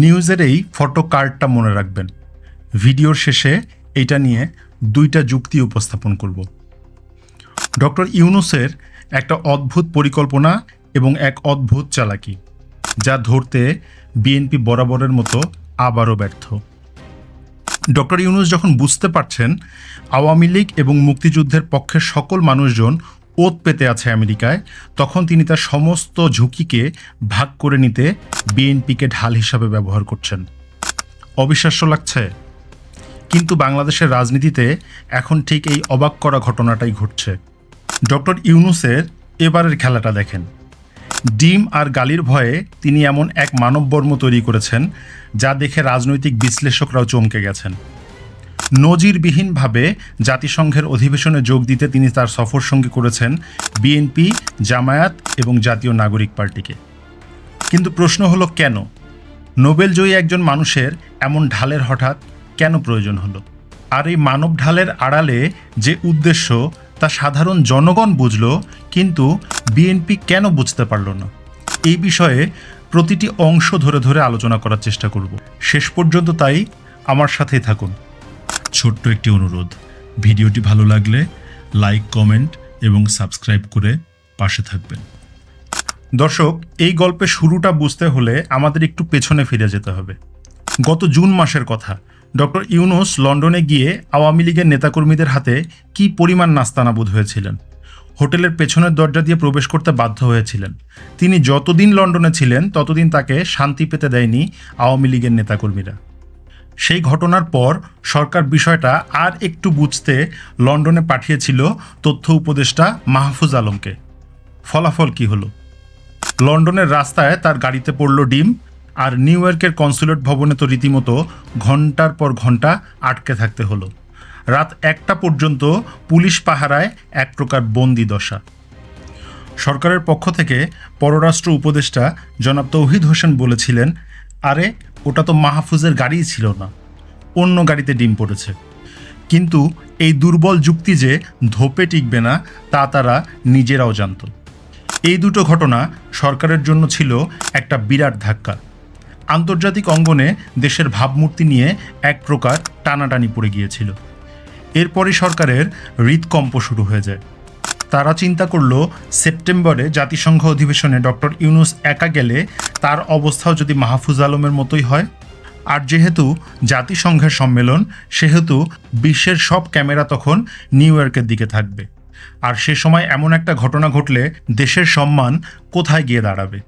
নিউজের এই ফটো কার্ডটা মনে রাখবেন। ভিডিওর শেষে এটা নিয়ে দুইটা যুক্তি উপস্থাপন করব। ডক্টর ইউনুসের একটা অদ্ভুত পরিকল্পনা এবং এক অদ্ভুত চালাকি, যা ধরতে বিএনপি বরাবরের মতো আবারও ব্যর্থ। ডক্টর ইউনুস যখন বুঝতে পারছেন আওয়ামী লীগ এবং মুক্তিযুদ্ধের পক্ষের সকল মানুষজন ওত পেতে আছে আমেরিকায়, তখন তিনি তার সমস্ত ঝুঁকিকে ভাগ করে নিতে বিএনপিকে ঢাল হিসাবে ব্যবহার করছেন। অবিশ্বাস্য লাগছে। কিন্তু বাংলাদেশের রাজনীতিতে এখন ঠিক এই অবাক করা ঘটনাটাই ঘটছে। ডক্টর ইউনুসের এবারের খেলাটা দেখেন। ডিম আর গালির ভয়ে তিনি এমন এক মানববর্ম তৈরি করেছেন, যা দেখে রাজনৈতিক বিশ্লেষকরাও চমকে গেছেন। নজিরবিহীনভাবে জাতিসংঘের অধিবেশনে যোগ দিতে তিনি তার সফর সঙ্গী করেছেন বিএনপি, জামায়াত এবং জাতীয় নাগরিক পার্টিকে। কিন্তু প্রশ্ন হলো কেন? নোবেলজয়ী একজন মানুষের এমন ঢালের হঠাৎ কেন প্রয়োজন হলো? আর এই মানব ঢালের আড়ালে যে উদ্দেশ্য, তা সাধারণ জনগণ বুঝল, কিন্তু বিএনপি কেন বুঝতে পারল না? এই বিষয়ে প্রতিটি অংশ ধরে ধরে আলোচনা করার চেষ্টা করব। শেষ পর্যন্ত তাই। আমার সাথেই থাকুন। ছোট্ট একটি অনুরোধ। ভিডিওটি ভালো লাগলে লাইক, কমেন্ট এবং সাবস্ক্রাইব করে পাশে থাকবেন। দর্শক, এই গল্পের শুরুটা বুঝতে হলে আমাদের একটু পেছনে ফিরে যেতে হবে। গত জুন মাসের কথা। ডক্টর ইউনুস লন্ডনে গিয়ে আওয়ামী লীগের নেতাকর্মীদের হাতে কি পরিমাণ নাস্তানাবুদ হয়েছিলেন? হোটেলের পেছনের দরজা দিয়ে প্রবেশ করতে বাধ্য হয়েছিলেন। তিনি যতদিন লন্ডনে ছিলেন, ততদিন তাকে শান্তি পেতে দেয়নি আওয়ামী লীগের নেতাকর্মীরা। সেই ঘটনার পর সরকার বিষয়টা আর একটু বুঝতে লন্ডনে পাঠিয়েছিল তথ্য উপদেষ্টা মাহফুজ আলমকে। ফলাফল কি হলো? লন্ডনের রাস্তায় তার গাড়িতে পড়ল ডিম আর নিউ ইয়র্কের কনসুলেট ভবনে তো রীতিমতো ঘণ্টার পর ঘণ্টা আটকে থাকতে হলো। রাত একটা পর্যন্ত পুলিশ পাহারায় এক প্রকার বন্দি দশা। সরকারের পক্ষ থেকে পররাষ্ট্র উপদেষ্টা জনাব তৌহিদ হোসেন বলেছিলেন, আরে ওটা তো মাহফুজের গাড়িই ছিল না, অন্য গাড়িতে ডিম পড়েছে। কিন্তু এই দুর্বল যুক্তি যে ধোপে টিকবে না, তা তারা নিজেরাও জানত। এই দুটো ঘটনা সরকারের জন্য ছিল একটা বিরাট ধাক্কা। আন্তর্জাতিক অঙ্গনে দেশের ভাবমূর্তি নিয়ে এক প্রকার টানাটানি পড়ে গিয়েছিল। এরপরই সরকারের হৃদকম্প শুরু হয়ে যায়। তারা চিন্তা করল সেপ্টেম্বরে জাতিসংঘ অধিবেশনে ডক্টর ইউনুস একা গেলে তার অবস্থাও যদি মাহফুজ আলমের মতোই হয়। আর যেহেতু জাতিসংঘের সম্মেলন, সেহেতু বিশ্বের সব ক্যামেরা তখন নিউ ইয়র্কের দিকে থাকবে। আর সে সময় এমন একটা ঘটনা ঘটলে দেশের সম্মান কোথায় গিয়ে দাঁড়াবে?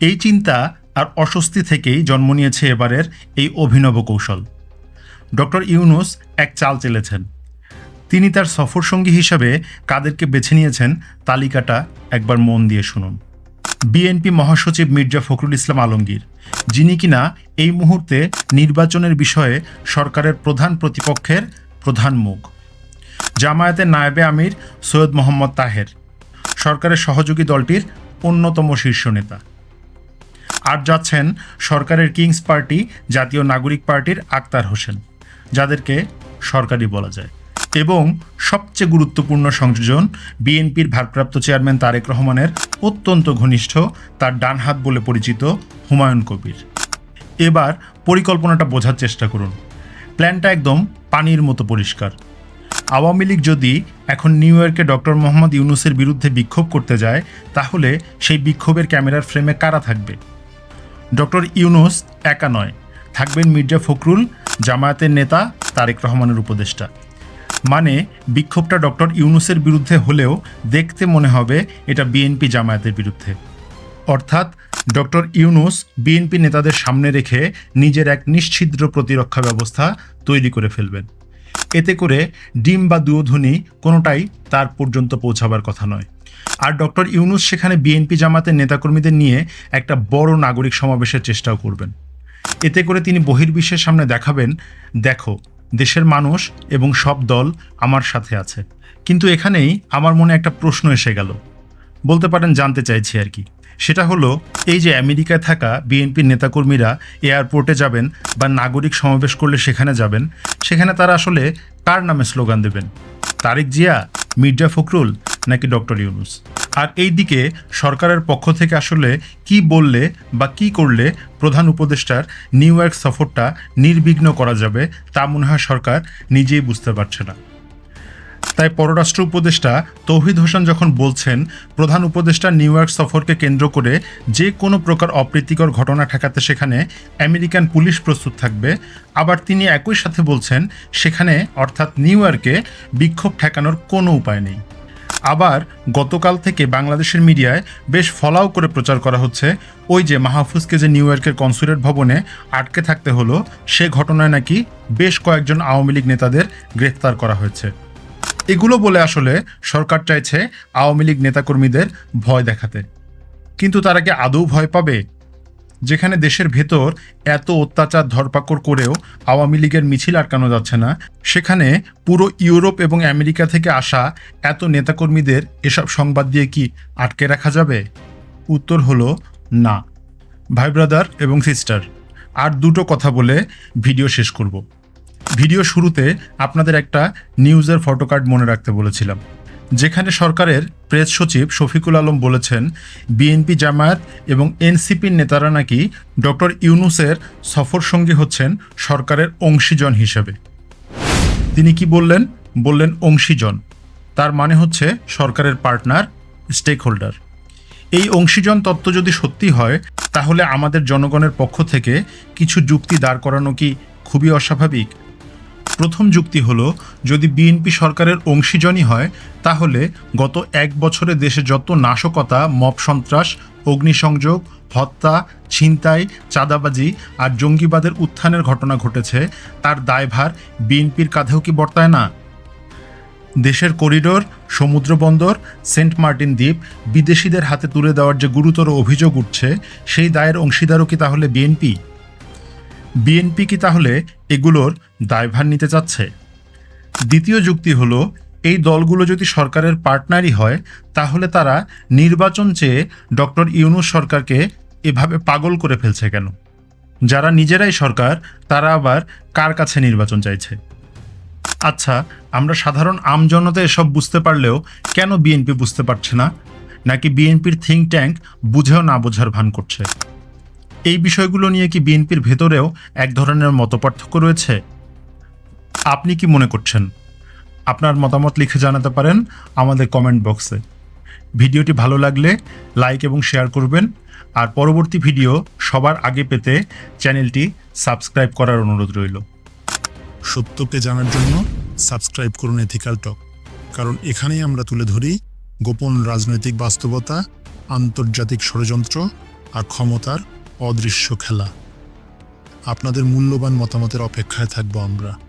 এই চিন্তা আর অস্বস্তি থেকেই জন্ম নিয়েছে এবারের এই অভিনব কৌশল। ডক্টর ইউনুস এক চাল চেলেছেন। তিনি তার সফরসঙ্গী হিসাবে কাদেরকে বেছে নিয়েছেন, তালিকাটা একবার মন দিয়ে শুনুন। বিএনপি মহাসচিব মির্জা ফখরুল ইসলাম আলমগীর, যিনি কিনা এই মুহূর্তে নির্বাচনের বিষয়ে সরকারের প্রধান প্রতিপক্ষের প্রধান মুখ। জামায়াতের নায়েবে আমির সৈয়দ মোহাম্মদ তাহের, সরকারের সহযোগী দলটির অন্যতম শীর্ষ নেতা। আর যাচ্ছেন সরকারের কিংস পার্টি জাতীয় নাগরিক পার্টির আক্তার হোসেন, যাদেরকে সরকারি বলা যায়। এবং সবচেয়ে গুরুত্বপূর্ণ সংযোজন বিএনপির ভারপ্রাপ্ত চেয়ারম্যান তারেক রহমানের অত্যন্ত ঘনিষ্ঠ, তার ডান হাত বলে পরিচিত হুমায়ুন কবির। এবার পরিকল্পনাটা বোঝার চেষ্টা করুন। প্ল্যানটা একদম পানির মতো পরিষ্কার। আওয়ামী লীগ যদি এখন নিউ ইয়র্কে ডক্টর মোহাম্মদ ইউনুসের বিরুদ্ধে বিক্ষোভ করতে যায়, তাহলে সেই বিক্ষোভের ক্যামেরার ফ্রেমে কারা থাকবে? ডক্টর ইউনুস একা নয়, থাকবেন মির্জা ফখরুল, জামায়াতের নেতা তারেক রহমানের উপদেষ্টা। মানে বিক্ষোভটা ডক্টর ইউনুসের বিরুদ্ধে হলেও দেখতে মনে হবে এটা বিএনপি জামায়াতের বিরুদ্ধে। অর্থাৎ ডক্টর ইউনুস বিএনপি নেতাদের সামনে রেখে নিজের এক নিশ্ছিদ্র প্রতিরক্ষা ব্যবস্থা তৈরি করে ফেলবেন। এতে করে ডিম বা দুয়োধ্বনি কোনোটাই তার পর্যন্ত পৌঁছাবার কথা নয়। আর ডক্টর ইউনুস সেখানে বিএনপি জামাতের নেতাকর্মীদের নিয়ে একটা বড় নাগরিক সমাবেশের চেষ্টাও করবেন। এতে করে তিনি বহির্বিশ্বের সামনে দেখাবেন, দেখো দেশের মানুষ এবং সব দল আমার সাথে আছে। কিন্তু এখানেই আমার মনে একটা প্রশ্ন এসে গেল। বলতে পারেন, জানতে চাইছি আর কি। সেটা হলো, এই যে আমেরিকায় থাকা বিএনপির নেতাকর্মীরা এয়ারপোর্টে যাবেন বা নাগরিক সমাবেশ করলে সেখানে যাবেন, সেখানে তারা আসলে কার নামে স্লোগান দেবেন? তারেক জিয়া, মির্জা ফখরুল নাকি ডক্টর ইউনুস? আর এই দিকে সরকারের পক্ষ থেকে আসলে কি বললে বা কি করলে প্রধান উপদেষ্টার নিউ ইয়র্ক সফরটা নির্বিঘ্ন করা যাবে, তা মনে হয় সরকার নিজেই বুঝতে পারছে না। তাই পররাষ্ট্র উপদেষ্টা তৌহিদ হোসেন যখন বলছেন, প্রধান উপদেষ্টা নিউ ইয়র্ক সফরকে কেন্দ্র করে যে কোনো প্রকার অপ্রীতিকর ঘটনা ঠেকাতে সেখানে আমেরিকান পুলিশ প্রস্তুত থাকবে, আবার তিনি একই সাথে বলছেন, সেখানে অর্থাৎ নিউ ইয়র্কে বিক্ষোভ ঠেকানোর কোনো উপায় নেই। আবার গতকাল থেকে বাংলাদেশের মিডিয়ায় বেশ ফলাও করে প্রচার করা হচ্ছে। ওই যে মাহফুজকে যে নিউ ইয়র্কের কনসুলেট ভবনে আটকে থাকতে হলো, সে ঘটনায় নাকি বেশ কয়েকজন আওয়ামী লীগ নেতাদের গ্রেফতার করা হয়েছে। এগুলো বলে আসলে সরকার চাইছে আওয়ামী লীগ নেতাকর্মীদের ভয় দেখাতে। কিন্তু তারা কি আদৌ ভয় পাবে? যেখানে দেশের ভেতর এত অত্যাচার, ধরপাকড় করেও আওয়ামী লীগের মিছিল আটকানো যাচ্ছে না, সেখানে পুরো ইউরোপ এবং আমেরিকা থেকে আসা এত নেতাকর্মীদের এসব সংবাদ দিয়ে কি আটকে রাখা যাবে? উত্তর হলো, না। ভাই ব্রাদার এবং সিস্টার, আর দুটো কথা বলে ভিডিও শেষ করব। ভিডিও শুরুতে আপনাদের একটা নিউজের ফটোকার্ড মনে রাখতে বলেছিলাম। যেখানে সরকারের প্রেস সচিব শফিকুল আলম বলেছেন, বিএনপি জামায়াত এবং এনসিপির নেতারা নাকি ডক্টর ইউনুসের সফর সঙ্গী হচ্ছেন সরকারের অংশীজন হিসেবে। তিনি কি বললেন? বললেন অংশীজন। তার মানে হচ্ছে সরকারের পার্টনার স্টেক হোল্ডার এই অংশীজন তত্ত্ব যদি সত্যি হয়, তাহলে আমাদের জনগণের পক্ষ থেকে কিছু যুক্তি দাঁড় করানো কি খুবই অস্বাভাবিক? প্রথম যুক্তি হলো, যদি বিএনপি সরকারের অংশীজনই হয়, তাহলে গত এক বছরে দেশে যত নাশকতা, মব সন্ত্রাস, অগ্নিসংযোগ, হত্যা, ছিনতাই, চাঁদাবাজি আর জঙ্গিবাদের উত্থানের ঘটনা ঘটেছে, তার দায়ভার বিএনপির কাঁধেও কি বর্তায় না? দেশের করিডোর, সমুদ্র বন্দর, সেন্ট মার্টিন দ্বীপ বিদেশিদের হাতে তুলে দেওয়ার যে গুরুতর অভিযোগ উঠছে, সেই দায়ের অংশীদারও কি তাহলে বিএনপি বিএনপি কি তাহলে এগুলোর দায়ভার নিতে চাচ্ছে? দ্বিতীয় যুক্তি হলো, এই দলগুলো যদি সরকারের পার্টনারই হয়, তাহলে তারা নির্বাচন চেয়ে ডক্টর ইউনুস সরকারকে এভাবে পাগল করে ফেলছে কেন? যারা নিজেরাই সরকার, তারা আবার কার কাছে নির্বাচন চাইছে? আচ্ছা আমরা সাধারণ আমজনতা এসব বুঝতে পারলেও কেন বিএনপি বুঝতে পারছে না? নাকি বিএনপির থিঙ্ক ট্যাঙ্ক বুঝেও না বোঝার ভান করছে? এই বিষয়গুলো নিয়ে কি বিএনপির ভেতরেও এক ধরনের মতপার্থক্য রয়েছে? আপনি কি মনে করছেন? আপনার মতামত লিখে জানাতে পারেন আমাদের কমেন্ট বক্সে ভিডিওটি ভালো লাগলে লাইক এবং শেয়ার করবেন। আর পরবর্তী ভিডিও সবার আগে পেতে চ্যানেলটি সাবস্ক্রাইব করার অনুরোধ রইল। সত্যকে জানার জন্য সাবস্ক্রাইব করুন এথিক্যাল টক কারণ এখানেই আমরা তুলে ধরি গোপন রাজনৈতিক বাস্তবতা, আন্তর্জাতিক ষড়যন্ত্র আর ক্ষমতার অদৃশ্য খেলা। আপনাদের মূল্যবান মতামতের অপেক্ষায় থাকব আমরা।